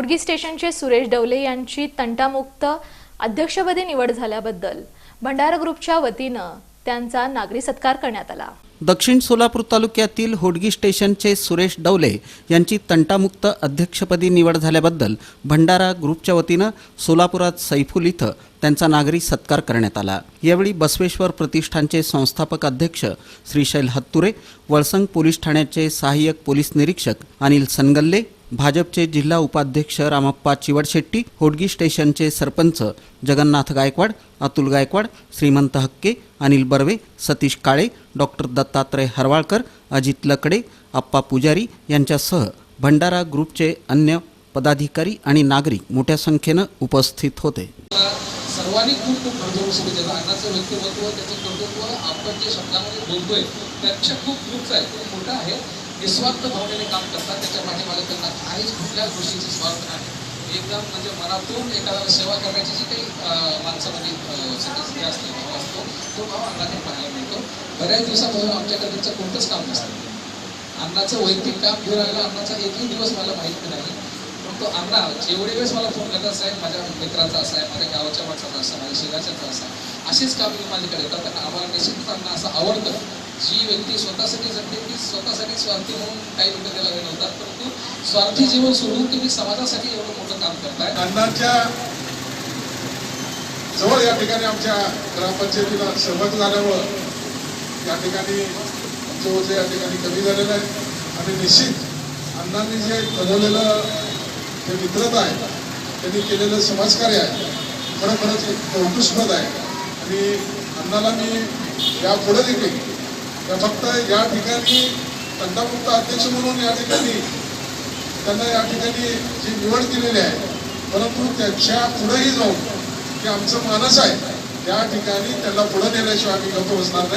उडगी स्टेशनचे सुरेश डवले यांची तंटामुक्त अध्यक्षपदी निवड झाल्याबद्दल भंडारा ग्रुपच्या वतीनं त्यांचा नागरी सत्कार करण्यात आला. दक्षिण सोलापूर तालुक्यातील होडगी स्टेशनचे सुरेश डवले यांची तंटामुक्त अध्यक्षपदी निवड झाल्याबद्दल भंडारा ग्रुपच्या वतीनं सोलापुरात सैफुल इथं त्यांचा नागरी सत्कार करण्यात आला. यावेळी बसवेश्वर प्रतिष्ठानचे संस्थापक अध्यक्ष श्रीशैल हत्तुरे वळसंग पोलीस ठाण्याचे सहाय्यक पोलीस निरीक्षक अनिल सनगल्ले भाजपचे जिल्हा उपाध्यक्ष रामप्पा चिवडशेट्टी होडगी स्टेशनचे सरपंच जगन्नाथ गायकवाड अतुल गायकवाड श्रीमंत हक्के अनिल बर्वे सतीश काळे डॉक्टर दत्तात्रय हरवाळकर अजित लकडे अप्पा पुजारी यांच्यासह भंडारा ग्रुपचे अन्य पदाधिकारी आणि नागरिक मोठ्या संख्येनं उपस्थित होते. सर्वांनी खूप खूप भरभरून शुभेच्छा अण्णाचं व्यक्तिमत्व त्याचं कर्तृत्व आपण जे शब्दामध्ये बोलतोय त्यापेक्षा खूप खूपच आहे खूप मोठं आहे. निस्वार्थ भावनेने काम करतात त्याच्या पाठीमागे त्यांना काहीच कुठल्याच गोष्टीचा स्वार्थ नाही. एकदम म्हणजे मनातून एखाद्याला सेवा करण्याची जी काही माणसामध्ये अं, सगळी असते भाव असतो तो भाव अण्णाकडे पाहायला मिळतो. बऱ्याच दिवसापासून आमच्याकडे त्यांचं कोणतंच काम नसतं. अन्नाचं वैयक्तिक काम घेऊन राहिलं अन्नाचा एकही दिवस मला माहिती नाही. पण तो अन्ना जेवढे वेळेस मला फोन करतात साहेब माझ्या मित्राचा असा आहे माझ्या गावाच्या माणसाचा असा माझ्या शेजारच्याचा असा असेच काम मी माझ्याकडे येतात. आणि आम्हाला निश्चितच अण्णा असं आवडतं. जी व्यक्ती स्वतःसाठी जगते ती स्वतःसाठी स्वार्थी म्हणून काही लोक त्याला विनवतात. परंतु स्वार्थी जीवन सोडून तुम्ही समाजासाठी एवढं मोठं काम करताय. अण्णांच्या जवळ या ठिकाणी आमच्या ग्रामपंचायतीला सहभाग झाल्यामुळं या ठिकाणी आमचं ओझे या ठिकाणी कमी झालेलं आहे. आणि निश्चित अण्णांनी जे बनवलेलं जे मित्रता आहे त्यांनी केलेलं समाजकार्य आहे खरोखरच एक कौतुस्पद आहे. आणि अण्णाला मी यापुढे देखील तर फक्त या ठिकाणी तंटामुक्त अध्यक्ष म्हणून या ठिकाणी त्यांना या ठिकाणी जी निवड केलेली आहे परंतु त्याच्या पुढेही जाऊन की आमचं मानस आहे त्या ठिकाणी त्यांना पुढे नेल्याशिवाय आम्ही गप्प बसणार नाही.